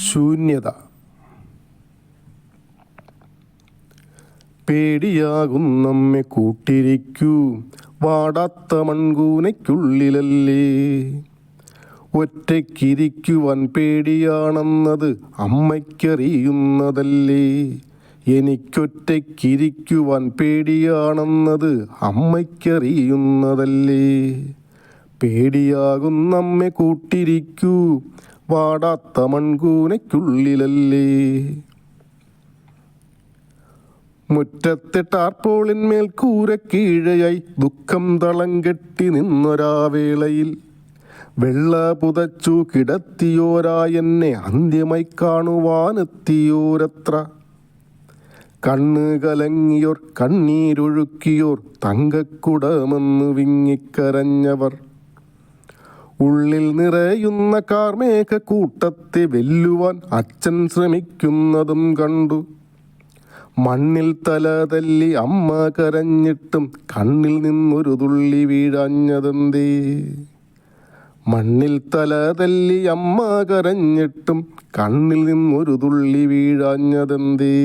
ശൂന്യത. പേടിയാകും നമ്മെ കൂട്ടിരിക്കൂ. വാടാത്ത മൺകൂനയ്ക്കുള്ളിലല്ലേ. ഒറ്റയ്ക്കിരിക്കുവാൻ പേടിയാണെന്നത് അമ്മയ്ക്കറിയുന്നതല്ലേ. എനിക്കൊറ്റയ്ക്കിരിക്കുവാൻ പേടിയാണെന്നത് അമ്മയ്ക്കറിയുന്നതല്ലേ. പേടിയാകും നമ്മെ കൂട്ടിരിക്കൂ. വാടാത്ത മൺകൂനയ്ക്കുള്ളിലല്ലേ? മുറ്റത്തെ ടാർപ്പോളിന്മേൽ കൂരക്കീഴയായി ദുഃഖം തളം കെട്ടി നിന്നൊരാവേളയിൽ വെള്ള പുതച്ചു കിടത്തിയോരാ എന്നെ അന്ത്യമായി കാണുവാനെത്തിയോരത്ര. കണ്ണ് കലങ്ങിയോർ കണ്ണീരൊഴുക്കിയോർ തങ്കക്കുടമെന്ന് വിങ്ങിക്കരഞ്ഞവർ. ഉള്ളിൽ നിറയുന്ന കാർമേഘ കൂട്ടത്തെ വെല്ലുവാൻ അച്ഛൻ ശ്രമിക്കുന്നതും കണ്ടു. മണ്ണിൽ തല തല്ലി അമ്മ കരഞ്ഞിട്ടും കണ്ണിൽ നിന്നൊരു തുള്ളി വീഴാഞ്ഞതെന്തേ? മണ്ണിൽ തല തല്ലി അമ്മ കരഞ്ഞിട്ടും കണ്ണിൽ നിന്നൊരു തുള്ളി വീഴാഞ്ഞതെന്തേ?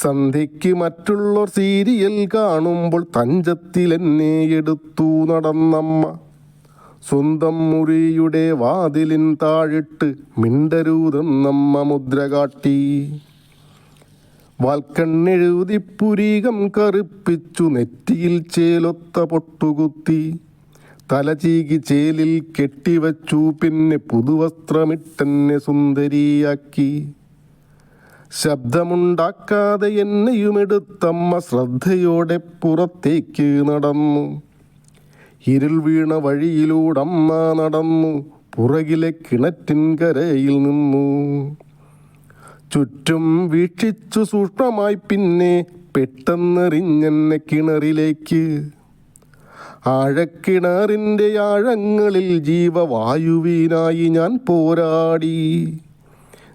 സന്ധ്യയ്ക്ക് മറ്റുള്ളവർ സീരിയൽ കാണുമ്പോൾ തഞ്ചത്തിൽ എന്നെ എടുത്തു നടന്നമ്മ. സ്വന്തം മുറിയുടെ വാതിലിൻ താഴിട്ട് മിണ്ടരുതെന്നമ്മ മുദ്ര കാട്ടി. വാൽക്കണ്ണെഴുതി പുരീകം കറുപ്പിച്ചു നെറ്റിയിൽ ചേലൊത്ത പൊട്ടുകുത്തി. തലചീകി ചേലിൽ കെട്ടിവച്ചു പിന്നെ പുതുവസ്ത്രമിട്ടെന്നെ സുന്ദരിയാക്കി. ശബ്ദമുണ്ടാക്കാതെ എന്നെയുമെടുത്തമ്മ ശ്രദ്ധയോടെ പുറത്തേക്ക് നടന്നു. ഇരുൾ വീണ വഴിയിലൂടമ്മ നടന്നു. പുറകിലെ കിണറ്റിൻ കരയിൽ നിന്നു. ചുറ്റും വീക്ഷിച്ചു സൂക്ഷ്മമായി പിന്നെ പെട്ടെന്നെറിഞ്ഞെന്നെ കിണറിലേക്ക്. ആഴക്കിണറിന്റെ ആഴങ്ങളിൽ ജീവവായുവിനായി ഞാൻ പോരാടി.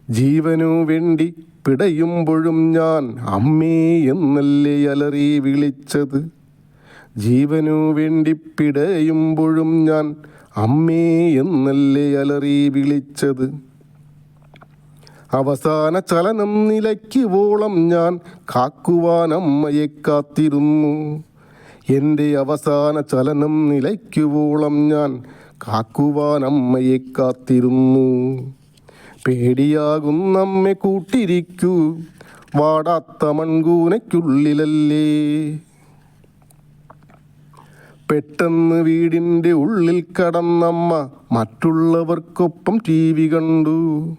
ജീവനു വേണ്ടി പിടയുമ്പോഴും ഞാൻ അമ്മേ എന്നല്ലേ അലറി വിളിച്ചത്? ജീവനു വേണ്ടി പിടയുമ്പോഴും ഞാൻ അമ്മേ എന്നല്ലേ അലറി വിളിച്ചത്? അവസാന ചലനം നിലയ്ക്കുവോളം ഞാൻ കാക്കുവാൻ അമ്മയെ കാത്തിരുന്നു. എന്റെ അവസാന ചലനം നിലയ്ക്കുവോളം ഞാൻ കാക്കുവാൻ അമ്മയെ കാത്തിരുന്നു. പേടിയാകും നമ്മെ കൂട്ടിരിക്കൂ. വാടാത്ത മൺകൂനയ്ക്കുള്ളിലല്ലേ? പെട്ടെന്ന് വീടിന്റെ ഉള്ളിൽ കടന്നമ്മ മറ്റുള്ളവർക്കൊപ്പം ടി വി കണ്ടു.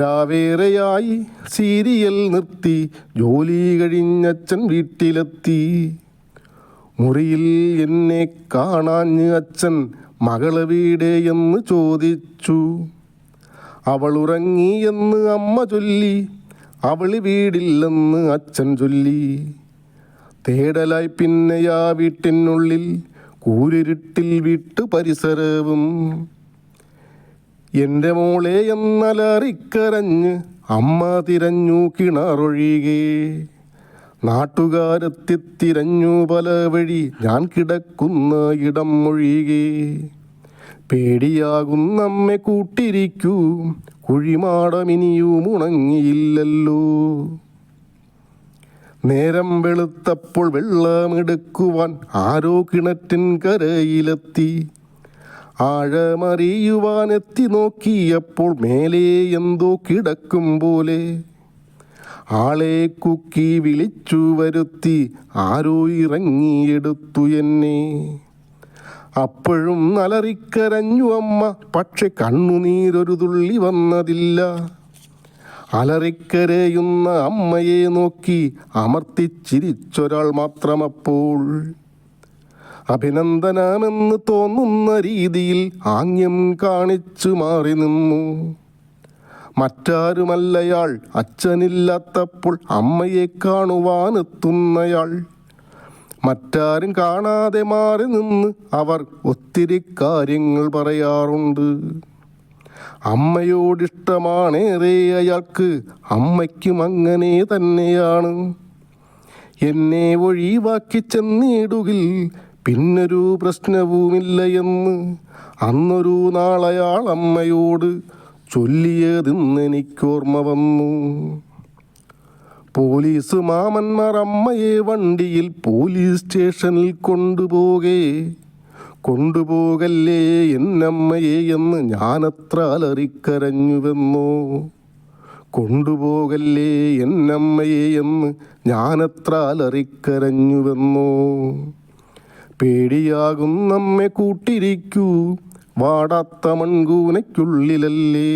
രാവേറെയായി സീരിയൽ നിർത്തി. ജോലി കഴിഞ്ഞച്ചൻ വീട്ടിലെത്തി. മുറിയിൽ എന്നെ കാണാഞ്ഞ് അച്ഛൻ മകളെ വീടേ എന്ന് ചോദിച്ചു. അവൾ ഉറങ്ങി എന്ന് അമ്മ ചൊല്ലി അവൾ വീടില്ലെന്ന് അച്ഛൻ ചൊല്ലി. തേടലായി പിന്നെയാ വീട്ടിനുള്ളിൽ കൂരിരുട്ടിൽ വിട്ടു പരിസരവും. എന്റെ മോളെ എന്നലറിക്കരഞ്ഞ് അമ്മ തിരഞ്ഞു കിണറൊഴികെ. നാട്ടുകാരെത്തി തിരഞ്ഞു പല വഴി ഞാൻ കിടക്കുന്ന ഇടം ഒഴികെ. പേടിയാകും നമ്മെ കൂട്ടിരിക്കൂ. കുഴിമാടമിനിയും ഉണങ്ങിയില്ലല്ലോ. നേരം വെളുത്തപ്പോൾ വെള്ളമെടുക്കുവാൻ ആരോ കിണറ്റിൻ കരയിലെത്തി. ആഴമറിയുവാൻ എത്തി നോക്കിയപ്പോൾ മേലെ എന്തോ കിടക്കും പോലെ. ആളെ കുക്കി വിളിച്ചു വരുത്തി ആരോ ഇറങ്ങിയെടുത്തു എന്നെ. അപ്പോഴും അലറിക്കരഞ്ഞു അമ്മ. പക്ഷെ കണ്ണുനീരൊരു തുള്ളി വന്നതില്ല. അലറിക്കരയുന്ന അമ്മയെ നോക്കി അമർത്തിച്ചിരിച്ചൊരാൾ മാത്രമപ്പോൾ. അഭിനന്ദനമെന്ന് തോന്നുന്ന രീതിയിൽ ആംഗ്യം കാണിച്ചു മാറി നിന്നു. മറ്റാരുമല്ലയാൾ അച്ഛനില്ലാത്തപ്പോൾ അമ്മയെ കാണുവാനെത്തുന്നയാൾ. മറ്റാരും കാണാതെ മാറി നിന്ന് അവർ ഒത്തിരി കാര്യങ്ങൾ പറയാറുണ്ട്. അമ്മയോടിഷ്ടമാണേറെ അയാൾക്ക് അമ്മയ്ക്കും അങ്ങനെ തന്നെയാണ്. എന്നെ ഒഴിവാക്കി ചെന്നിടുകിൽ പിന്നൊരു പ്രശ്നവുമില്ല എന്ന് അന്നൊരു നാളയാൾ അമ്മയോട് ചൊല്ലിയതെന്നെനിക്കോർമ്മ വന്നു. പോലീസ് മാമന്മാർ അമ്മയെ വണ്ടിയിൽ പോലീസ് സ്റ്റേഷനിൽ കൊണ്ടുപോകേ. കൊണ്ടുപോകല്ലേ എന്നമ്മയെ എന്ന് ഞാനത്ര അലറിക്കരഞ്ഞുവെന്നോ കൊണ്ടുപോകല്ലേ എന്നമ്മയെ എന്ന് ഞാനത്ര അലറിക്കരഞ്ഞുവെന്നോ പേടിയാകുന്നമ്മെ കൂട്ടിരിക്കൂ. വാടാത്ത മൺകൂനയ്ക്കുള്ളിലല്ലേ.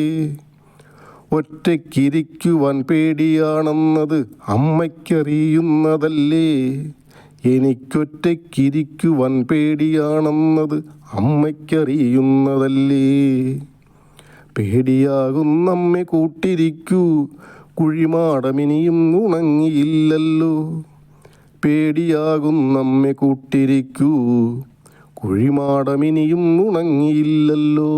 ഒറ്റയ്ക്കിരിക്കുവാൻ പേടിയാണെന്നത് അമ്മയ്ക്കറിയുന്നതല്ലേ? എനിക്കൊറ്റയ്ക്കിരിക്കുവാൻ പേടിയാണെന്നത് അമ്മയ്ക്കറിയുന്നതല്ലേ? പേടിയാകുന്നമ്മെ കൂട്ടിരിക്കൂ കുഴിമാടമിനിയും ഉണങ്ങിയില്ലല്ലോ. പേടിയാകുന്നമ്മെ കൂട്ടിരിക്കൂ കുഴിമാടമിനിയും ഉണങ്ങിയില്ലല്ലോ.